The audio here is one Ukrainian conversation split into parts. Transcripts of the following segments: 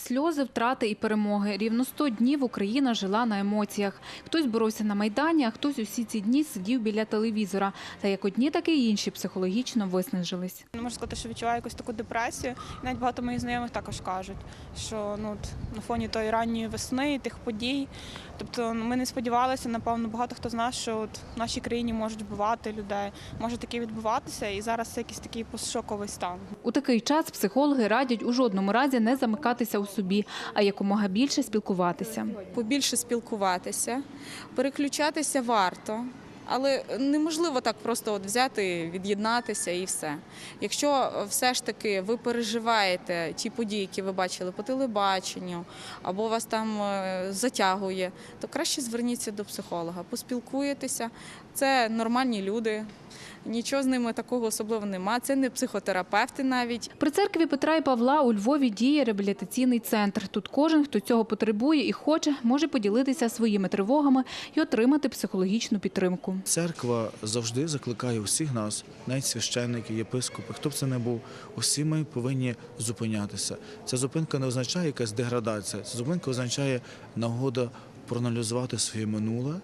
Сльози, втрати і перемоги. Рівно 100 днів Україна жила на емоціях. Хтось боровся на Майдані, а хтось усі ці дні сидів біля телевізора. Та як одні, так і інші психологічно виснажились. Не можу сказати, що відчуваю якусь таку депресію. І навіть багато моїх знайомих також кажуть, що ну на фоні тої ранньої весни, тих подій. Тобто ну, ми не сподівалися, напевно, багато хто з нас, що от в нашій країні можуть вбивати людей, може таке відбуватися, і зараз це якийсь такий постшоковий стан. У такий час психологи радять у жодному разі не замикатися у собі, а якомога більше спілкуватися. побільше спілкуватися, переключатися варто. Але неможливо так просто от взяти, від'єднатися і все. Якщо все ж таки ви переживаєте ті події, які ви бачили по телебаченню, або вас там е, затягує, то краще зверніться до психолога, поспілкуєтеся. Це нормальні люди, нічого з ними такого особливого нема. Це не психотерапевти навіть. При церкві Петра і Павла у Львові діє реабілітаційний центр. Тут кожен, хто цього потребує і хоче, може поділитися своїми тривогами і отримати психологічну підтримку. Церква завжди закликає усіх нас, навіть священники, єпископи, хто б це не був, усі ми повинні зупинятися. Ця зупинка не означає якась деградація, ця зупинка означає нагода проаналізувати своє минуле,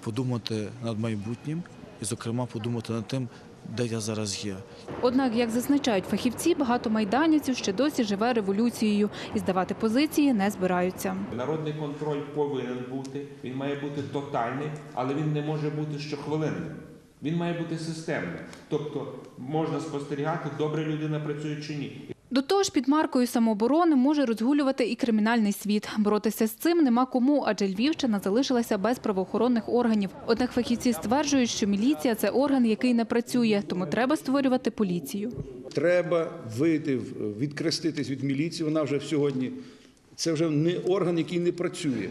подумати над майбутнім і, зокрема, подумати над тим, де я зараз є. Однак, як зазначають фахівці, багато майданівців ще досі живе революцією і здавати позиції не збираються. Народний контроль повинен бути, він має бути тотальний, але він не може бути щохвилинним. Він має бути системним. Тобто можна спостерігати, добре людина працює чи ні. До того ж, під маркою самооборони може розгулювати і кримінальний світ. Боротися з цим нема кому, адже Львівщина залишилася без правоохоронних органів. Однак фахівці стверджують, що міліція це орган, який не працює, тому треба створювати поліцію. Треба вийти, відкреститись від міліції. Вона вже сьогодні це вже не орган, який не працює.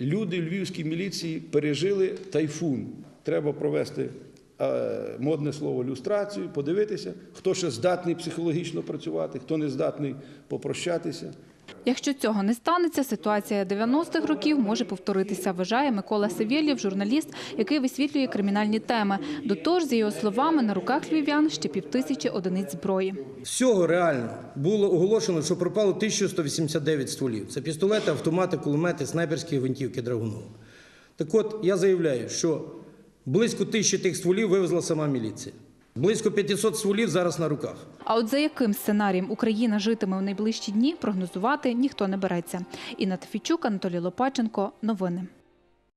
Люди львівській міліції пережили тайфун. Треба провести модне слово люстрацію, подивитися, хто ще здатний психологічно працювати, хто не здатний попрощатися. Якщо цього не станеться, ситуація 90-х років може повторитися, вважає Микола Савєлєв, журналіст, який висвітлює кримінальні теми. До того ж, за його словами, на руках львів'ян ще півтисячі одиниць зброї. Всього реально було оголошено, що пропало 1189 стволів. Це пістолети, автомати, кулемети, снайперські гвинтівки Драгунова. Так от, я заявляю, що близько тисячі тих стволів вивезла сама міліція. Близько 500 стволів зараз на руках. А от за яким сценарієм Україна житиме у найближчі дні, прогнозувати ніхто не береться. Інна Тафічук, Анатолій Лопаченко. Новини.